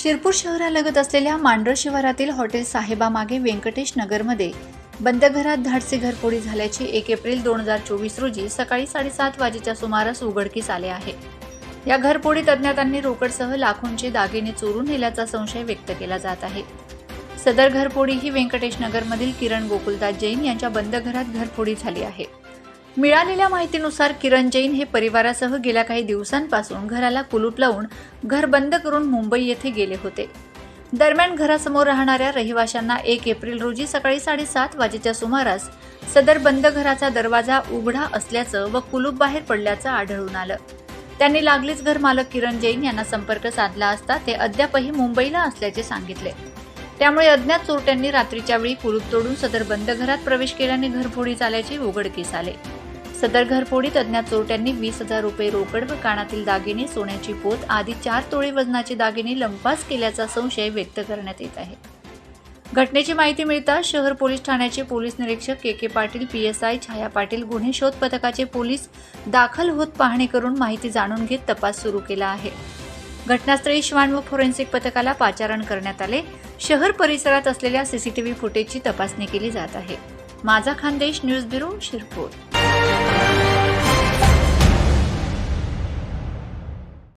शिरपूर शहरालगत असलेल्या मांडर शिवारातील हॉटेल साहेबामागे व्यंकटेश नगरमध्ये बंद घरात धाडसी घरफोडी झाल्याची एक एप्रिल दोन हजार चोवीस रोजी सकाळी साडेसात वाजेच्या सुमारास उघडकीस आले आहे. या घरफोडीत अज्ञातांनी रोकडसह लाखोंचे दागिने चोरून नेल्याचा संशय व्यक्त केला जात आहे. सदर घरफोडी ही व्यंकटेश नगरमधील किरण गोकुलदास जैन यांच्या बंद घरात घरफोडी झाली आहे. मिळालेल्या माहितीनुसार किरण जैन हे परिवारासह गेल्या काही दिवसांपासून घराला कुलूप लावून घर बंद करून मुंबई येथे गेले होते. दरम्यान घरासमोर राहणाऱ्या रहिवाशांना एक एप्रिल रोजी सकाळी साडेसात वाजेच्या सुमारास सदर बंद घराचा दरवाजा उघडा असल्याचं व कुलूप बाहेर पडल्याचं आढळून आलं. त्यांनी लागलीच घर मालक किरण जैन यांना संपर्क साधला असता ते अद्यापही मुंबईला असल्याचे सांगितले. त्यामुळे अज्ञात चोरट्यांनी रात्रीच्या वेळी कुलूप तोडून सदर बंद घरात प्रवेश केल्याने घरफोडी झाल्याचे उघडकीस आले. सदर घरफोडी अज्ञात चोरट्यांनी वीस हजार रुपये रोकड व कानातील दागिने सोन्याची पोत आदी चार तोळे वजनाचे दागिने लंपास केल्याचा संशय व्यक्त करण्यात येत आहे. घटनेची माहिती मिळताच शहर पोलीस ठाण्याचे पोलीस निरीक्षक K K Patil P S I Chhaya Patil गुन्हे शोध पथकाचे पोलीस दाखल होत पाहणी करून माहिती जाणून घेत तपास सुरू केला आहे. घटनास्थळी श्वान व फोरेन्सिक पथकाला पाचारण करण्यात आले. शहर परिसरात असलेल्या सीसीटीव्ही फुटेजची तपासणी केली जात आहे. माझा खानदेश न्यूज ब्युरो शिरपूर.